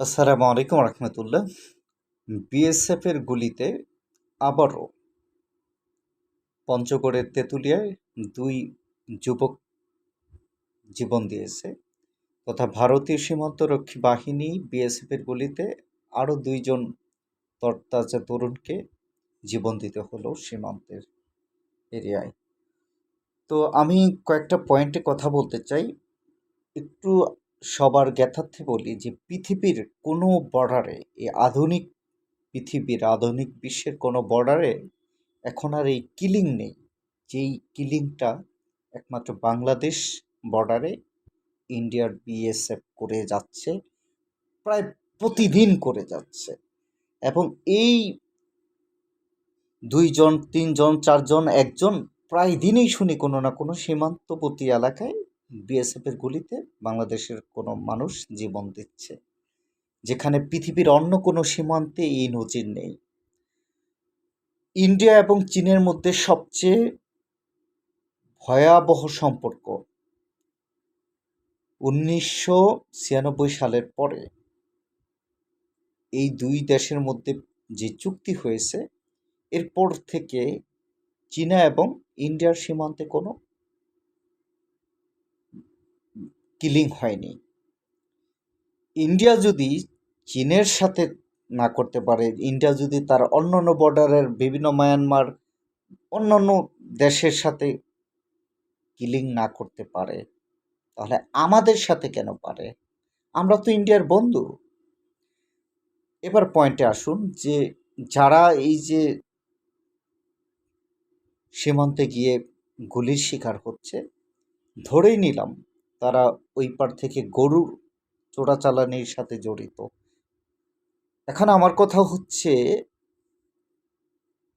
আসসালামু আলাইকুম রহমতুল্লাহ। বিএসএফের গুলিতে আবারও পঞ্চগড়ের তেঁতুলিয়ায় দুই যুবক জীবন দিয়েছে। তথা ভারতীয় সীমান্তরক্ষী বাহিনী বিএসএফের গুলিতে আরও দুইজন তরতাজা তরুণকে জীবন দিতে হলো সীমান্তের এরিয়ায়। তো আমি কয়েকটা পয়েন্টে কথা বলতে চাই। একটু সবার জ্ঞাতার্থে বলি যে, পৃথিবীর কোনো বর্ডারে এই আধুনিক পৃথিবীর, আধুনিক বিশ্বের কোনো বর্ডারে এখন আর এই কিলিং নেই। যেই কিলিংটা একমাত্র বাংলাদেশ বর্ডারে ইন্ডিয়ার বিএসএফ করে যাচ্ছে, প্রায় প্রতিদিন করে যাচ্ছে। এবং এই দুইজন, তিনজন, চারজন, একজন প্রায় দিনই শুনি কোনো না কোনো সীমান্তবর্তী এলাকায় বিএসএফের গুলিতে বাংলাদেশের কোনো মানুষ জীবন দিচ্ছে। যেখানে পৃথিবীর অন্য কোনো সীমান্তে এই নজির নেই। ইন্ডিয়া এবং চীনের মধ্যে সবচেয়ে ভয়াবহ সম্পর্ক উনিশশো ছিয়ানব্বই সালের পরে। এই দুই দেশের মধ্যে যে চুক্তি হয়েছে, এরপর থেকে চীনা এবং ইন্ডিয়ার সীমান্তে কোনো কিলিং হয়নি। ইন্ডিয়া যদি চীনের সাথে না করতে পারে, ইন্ডিয়া যদি তার অন্যান্য বর্ডারের বিভিন্ন মায়ানমার অন্যান্য দেশের সাথে কিলিং না করতে পারে, তাহলে আমাদের সাথে কেন পারে? আমরা তো ইন্ডিয়ার বন্ধু। এবার পয়েন্টে আসুন যে, যারা এই যে সীমান্তে গিয়ে গুলির শিকার হচ্ছে, ধরেই নিলাম তারা ওই পার থেকে গরুর চোরাচালানির সাথে জড়িত। এখন আমার কথা হচ্ছে,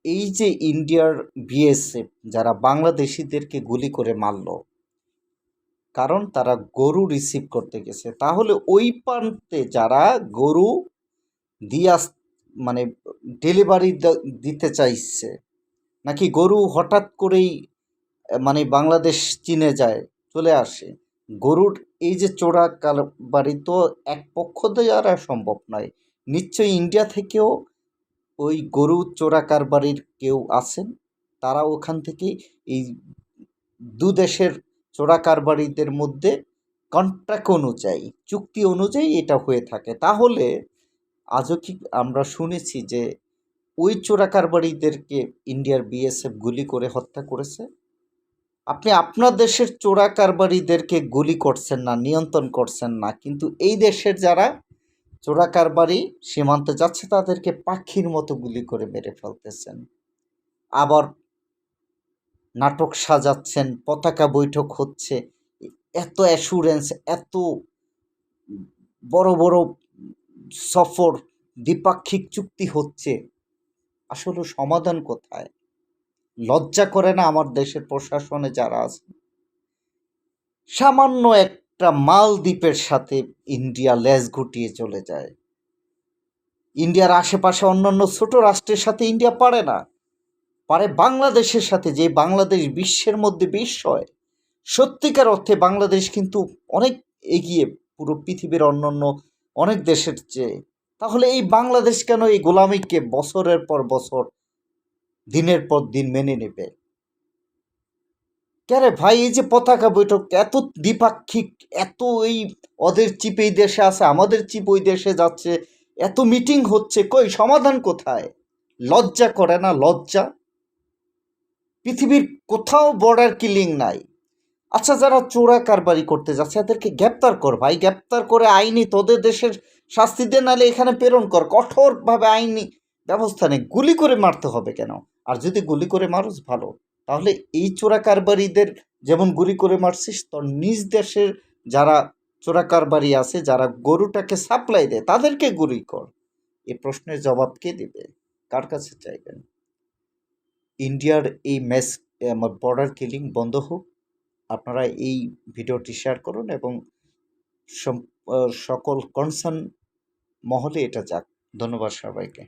এই যে ইন্ডিয়ার বিএসএফ যারা বাংলাদেশিদেরকে গুলি করে মারল, কারণ তারা গরু রিসিভ করতে গেছে, তাহলে ওই প্রান্তে যারা গরু দিয়া মানে ডেলিভারি দিতে চাইছে, নাকি গরু হঠাৎ করেই মানে বাংলাদেশ চিনে যায়, চলে আসে গরুর এই যে চোরা কারবারি তো এক পক্ষ দ্বারা সম্ভব নয়। নিশ্চয়ই ইন্ডিয়া থেকেও ওই গরু চোরা কারবারির কেউ আছেন? তারা ওখান থেকে এই দু দেশের চোরা কারবারিদের মধ্যে কন্ট্রাক্ট অনুযায়ী, চুক্তি অনুযায়ী এটা হয়ে থাকে। তাহলে আজও কি আমরা শুনেছি যে ওই চোরা কারবারিদেরকে ইন্ডিয়ার বিএসএফ গুলি করে হত্যা করেছে? আপনি আপনার দেশের চোরা কারবারিদেরকে গুলি করছেন না, নিয়ন্ত্রণ করছেন না, কিন্তু এই দেশের যারা চোরা কারবারি সীমান্তে যাচ্ছে, তাদেরকে পাখির মতো গুলি করে মেরে ফেলতেছেন। আবার নাটক সাজাচ্ছেন, পতাকা বৈঠক হচ্ছে, এত অ্যাসুরেন্স এত বড় বড় সফর, দ্বিপাক্ষিক চুক্তি হচ্ছে। আসলে সমাধান কোথায়? লজ্জা করে না আমার দেশের প্রশাসনে যারা আছে? সামান্য একটা মালদ্বীপের সাথে ইন্ডিয়া লেজ গুটিয়ে চলে যায়। ইন্ডিয়ার আশেপাশে অন্যান্য ছোট রাষ্ট্রের সাথে ইন্ডিয়া পারে না। পারে বাংলাদেশের সাথে, যে বাংলাদেশ বিশ্বের মধ্যে বিস্ময় সত্যিকার অর্থে বাংলাদেশ কিন্তু অনেক এগিয়ে, পুরো পৃথিবীর অন্যান্য অনেক দেশের চেয়ে। তাহলে এই বাংলাদেশ কেন এই গোলামিকে বছরের পর বছর দিনের পর দিন মেনে নেবে। কেরে ভাই, এই যে পতাকা বৈঠক, এত দ্বিপাক্ষিক, এত এই ওদের চিপ এই দেশে আছে, আমাদের চিপ ওই দেশে যাচ্ছে, এত মিটিং হচ্ছে, কই, সমাধান কোথায়? লজ্জা করে না, লজ্জা? পৃথিবীর কোথাও বর্ডার কিলিং নাই। আচ্ছা যারা চোরা কারবারি করতে যাচ্ছে, এদেরকে গ্রেপ্তার কর ভাই, গ্রেপ্তার করে আইনি তোদের দেশের শাস্তি দে, নাহলে এখানে প্রেরণ কর। কঠোরভাবে আইনি ব্যবস্থা নেই গুলি করে মারতে হবে কেন? আর যদি গুলি করে মারস, ভালো। তাহলে এই চোরা কারবারিদের যেমন গুলি করে মারছিস, তোর নিজ দেশের যারা চোরা কারবারি আছে, যারা গরুটাকে সাপ্লাই দেয়, তাদেরকে গুলি কর। এ প্রশ্নের জবাব কে দেবে? কার কাছে চাইবেন? ইন্ডিয়ার এই ম্যাচ বর্ডার কিলিং বন্ধ হোক। আপনারা এই ভিডিওটি শেয়ার করুন এবং সকল কনসার্ন মহলে এটা যাক। ধন্যবাদ সবাইকে।